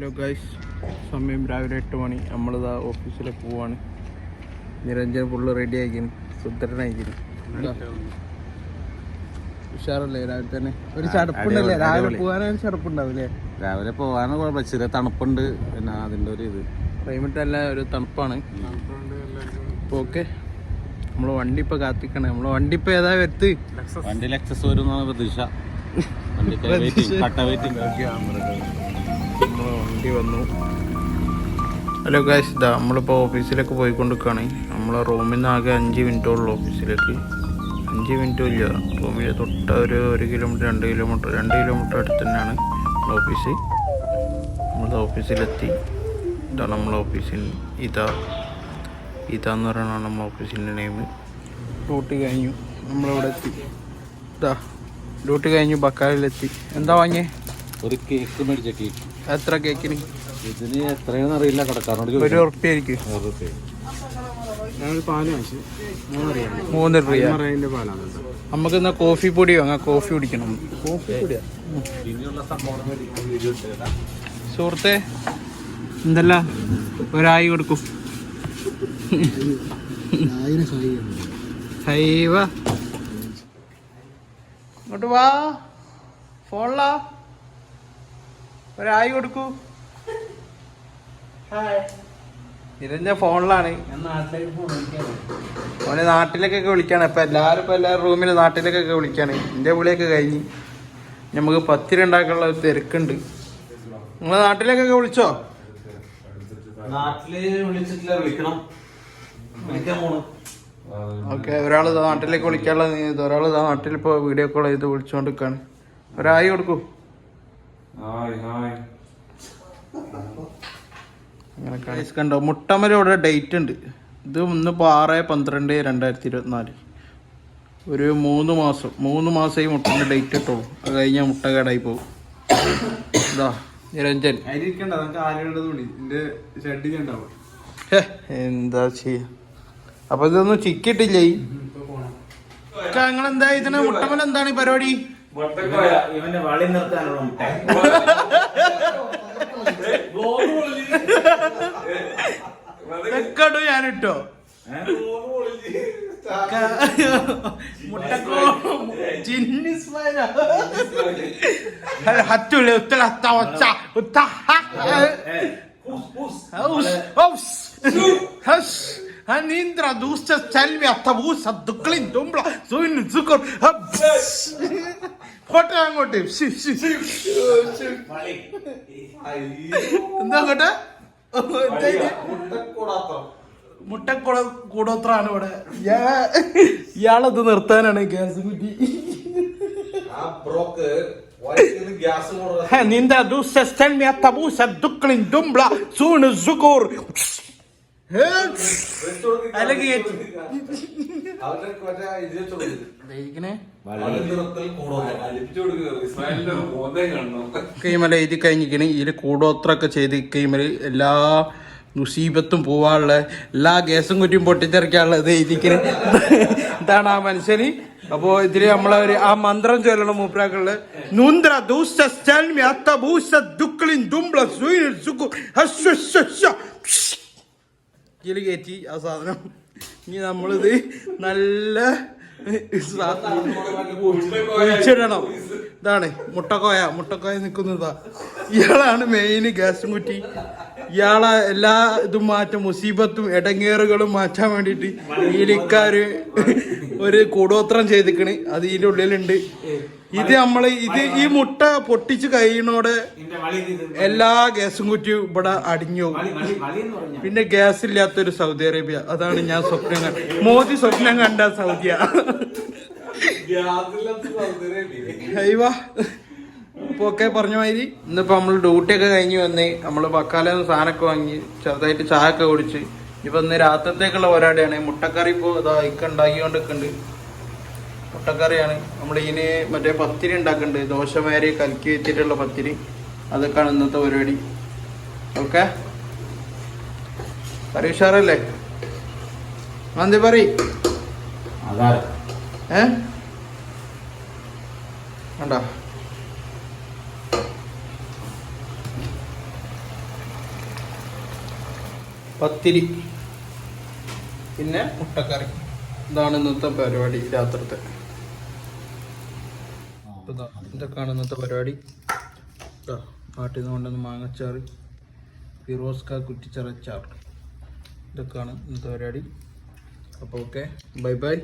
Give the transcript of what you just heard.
Hello guys സമയം രാവിലെ എട്ട് മണി. നമ്മളിതാ ഓഫീസിലെ പോവാണ്. നിരഞ്ജൻ ഫുള്ള് റെഡി ആയിക്കും സുന്ദരനായിക്കിന്. ഉഷാറല്ലേ രാവിലെ തന്നെ? ഒരു ചടപ്പുണ്ടല്ലേ? രാവിലെ പോകാനൊരു ചടപ്പുണ്ടാവില്ലേ? രാവിലെ പോകാനും കുഴപ്പമില്ല. ചെറിയ തണുപ്പുണ്ട്. പിന്നെ അതിന്റെ ഒരു ഇത്. ക്ലൈമറ്റ് അല്ല ഒരു തണുപ്പാണ്. ഓക്കെ. നമ്മളെ വണ്ടി ഇപ്പൊ കാത്തിക്കണേ. നമ്മളെ വണ്ടി ഇപ്പൊ ഏതാ വരുത്ത്? വണ്ടി ലക്സസ് വരും എന്നാണ് പ്രതീക്ഷ. വണ്ടി വെയിറ്റിംഗ് കട്ട വെയിറ്റിംഗ് നമ്മളെ വന്നു. ഹലോ ഗായ്സ് ഇതാ നമ്മളിപ്പോൾ ഓഫീസിലേക്ക് പോയിക്കൊണ്ടിരിക്കുകയാണ്. നമ്മളെ റൂമിൽ നിന്ന് ആകെ അഞ്ച് മിനിറ്റേ ഉള്ളൂ ഓഫീസിലേക്ക് അഞ്ച് മിനിറ്റും ഇല്ല. റൂമിൽ തൊട്ട ഒരു ഒരു കിലോമീറ്റർ രണ്ട് കിലോമീറ്റർ രണ്ട് കിലോമീറ്റർ അടുത്ത് തന്നെയാണ് ഓഫീസ് നമ്മളത് ഓഫീസിലെത്തി ഇതാണ് നമ്മളെ ഓഫീസിൽ ഇതാ. ഇതാന്ന് പറയുന്നതാണ് നമ്മളെ ഓഫീസിന്റെ നെയിം ഡ്യൂട്ടി കഴിഞ്ഞു. നമ്മളിവിടെ എത്തി. ഇതാ. ഡ്യൂട്ടി കഴിഞ്ഞു ബക്കാലിലെത്തി എന്താ വാങ്ങിയേ? ഒരു കേക്ക് മേടിച്ച കേക്ക് എത്ര കേക്കിന്? ഇതിന് എത്രയാണെന്ന് അറിയില്ല കടക്കാരനോട് ഒരു ഉറപ്പായിരിക്കും മൂന്ന് രൂപ പാലാണ് നമുക്ക് എന്നാ കോഫി പൊടി വാങ്ങാം കോഫി കുടിക്കണം. കോഫി പൊടിയാ. സുഹൃത്തെ എന്തല്ല ഒരായി കൊടുക്കും. ഹൈവ ഇങ്ങോട്ട് വാ. ഫോണിലാ. ഒരായി കൊടുക്കൂ. ഇതിന്റെ ഫോണിലാണ്. ഓനെ നാട്ടിലേക്കൊക്കെ വിളിക്കാണ്. ഇപ്പൊ എല്ലാരും ഇപ്പൊ എല്ലാവരും റൂമിൽ നാട്ടിലേക്കൊക്കെ വിളിക്കാണ്. എന്റെ വിളിയൊക്കെ കഴിഞ്ഞ്. നമുക്ക് പത്തിരി ഉണ്ടാക്കാനുള്ള ഒരു തിരക്കുണ്ട്. നിങ്ങളെ നാട്ടിലേക്കൊക്കെ വിളിച്ചോ? നാട്ടിൽ വിളിച്ചിട്ടില്ല വിളിക്കണം. വിളിക്കാൻ പോണം. ഓക്കെ ഒരാൾ നാട്ടിലേക്ക് വിളിക്കാനുള്ള ഒരാൾ നാട്ടിൽ ഇപ്പോൾ വീഡിയോ കോൾ ചെയ്ത് വിളിച്ചുകൊണ്ടിരിക്കാണ് ഒരായി കൊടുക്കൂ. Hi hi. അങ്ങനെ കണ്ടോ മുട്ടമല ഇവിടെ ഡേറ്റ് ഉണ്ട്. ഇത് ഇന്നിപ്പോൾ ആറ് പന്ത്രണ്ട് രണ്ടായിരത്തി ഇരുപത്തിനാല് ഒരു മൂന്ന് മാസം മൂന്ന് മാസമായി മുട്ടന്റെ ഡേറ്റ് ഇട്ടുള്ളൂ അത് കഴിഞ്ഞാൽ മുട്ട കേടായി പോകും. ഇതാ നിരഞ്ജൻ. എന്താ ചെയ്യാ? അപ്പൊ ഇതൊന്നും ചിക്കിട്ടില്ലേ നിങ്ങൾ എന്താ ഇതിന് മുട്ടമല എന്താണ് ഈ പരിപാടി? ഇവന്റെ വളി നിർത്താനുള്ള മുട്ട. വെക്കടു ഞാനിട്ടോ. മുട്ടക്കോ ഹത്തുലെ ഉത്തര ഹത്ത ഒച്ച ഉത്ത നീന്ത്ര ദൂസ്റ്റ ചൽവി അത്ത ഭൂസ ദുക്കളി ദുംബ്ല സുവിൻ സുക്കർ പോട്ടെ അങ്ങോട്ട്. എന്താ അങ്ങോട്ട്? മുട്ടക്കുള കൂടോത്രാണ് ഇവിടെ. ഇയാ- ഇയാളത് നിർത്താനാണ് ഗ്യാസ് കുറ്റി. നിന്റെ അല്ലെങ്കിൽ. കൈമല എഴുതി കഴിഞ്ഞിരിക്കണ്. ഇതിൽ കൂടോത്രമൊക്കെ ചെയ്ത് കൈമല എല്ലാ മുസീബത്തും പോവാനുള്ള എല്ലാ ഗ്യാസും കുറ്റിയും പൊട്ടിത്തെറിക്കാനുള്ള ഇത് എഴുതിക്കണ്. ഇതാണ് ആ മനുഷ്യന്. അപ്പോ ഇതിൽ നമ്മളെ ഒരു ആ മന്ത്രം ചൊല്ലണം മൂപ്പരാക്കൾ നൂന്ദ്ര ദൂസ സ്ഥൽമി അത്ത ഭൂസ ദുക്ലിൻ ദുംബ്ല സുയിനിൽ സുക്കു ഹസ്വ സ്വ ഇതിൽ കയറ്റി ആ സാധനം. ഇനി നമ്മളിത് നല്ല ഒഴിച്ചിടണം ഇതാണ് മുട്ടക്കോയ. മുട്ടക്കോയ നിൽക്കുന്നതാ ഇയാളാണ് മെയിൻ ഗ്യാസും കുറ്റി. ഇയാളെ എല്ലാ ഇതും മാറ്റം മുസീബത്തും ഇടങ്ങേറുകളും മാറ്റാൻ വേണ്ടിയിട്ട് ഈലിക്കാര് ഒരു കൂടോത്രം ചെയ്തിക്കണ്. അത് ഇതിന്റെ ഉള്ളിലുണ്ട്. ഇത് നമ്മൾ ഇത് ഈ മുട്ട പൊട്ടിച്ച് കഴിയണോടെ എല്ലാ ഗ്യാസും കുറ്റിയും ഇവിടെ അടിഞ്ഞു പോകും. പിന്നെ ഗ്യാസ് ഇല്ലാത്തൊരു സൗദി അറേബ്യ. അതാണ് ഞാൻ സ്വപ്നം കണ്ട മോദി സ്വപ്നം കണ്ട സൗദിയ. അയ്യവാ അപ്പൊ ഒക്കെ പറഞ്ഞ മാതിരി ഇന്നിപ്പോ നമ്മൾ ഡ്യൂട്ടി ഒക്കെ കഴിഞ്ഞ് വന്ന് നമ്മൾ ബക്കാല സാധനമൊക്കെ വാങ്ങി ചെറുതായിട്ട് ചായ ഒക്കെ കുടിച്ച് ഇപ്പൊ ഇന്ന് രാത്രിത്തേക്കുള്ള പരിപാടിയാണ്. മുട്ടക്കറി ഇപ്പൊ ഇതാ ഇക്ക ഉണ്ടാക്കിക്കൊണ്ടിരിക്കുന്നുണ്ട്. മുട്ടക്കറിയാണ്. നമ്മൾ ഇതിന് മറ്റേ പത്തിരി ഉണ്ടാക്കുന്നുണ്ട്. ദോശമാരി കലക്കി വെച്ചിട്ടുള്ള പത്തിരി. അതൊക്കെയാണ് ഇന്നത്തെ പരിപാടി. ഓക്കെ? പറ ഉഷാറല്ലേ? മന്തി പറ ഏ? പത്തിരി. പിന്നെ മുട്ടക്കറി. ഇതാണ് ഇന്നത്തെ പരിപാടി രാത്രിത്തെ. ഇതാ ഇതൊക്കെയാണ് ഇന്നത്തെ പരിപാടി. നാട്ടിൽ നിന്ന് കൊണ്ടുവന്ന് മാങ്ങച്ചാറ് ഫിറോസ്ക കുറ്റിച്ചറച്ചാർ ഇതൊക്കെയാണ് ഇന്നത്തെ പരിപാടി. അപ്പോൾ ഓക്കെ ബൈ ബൈ.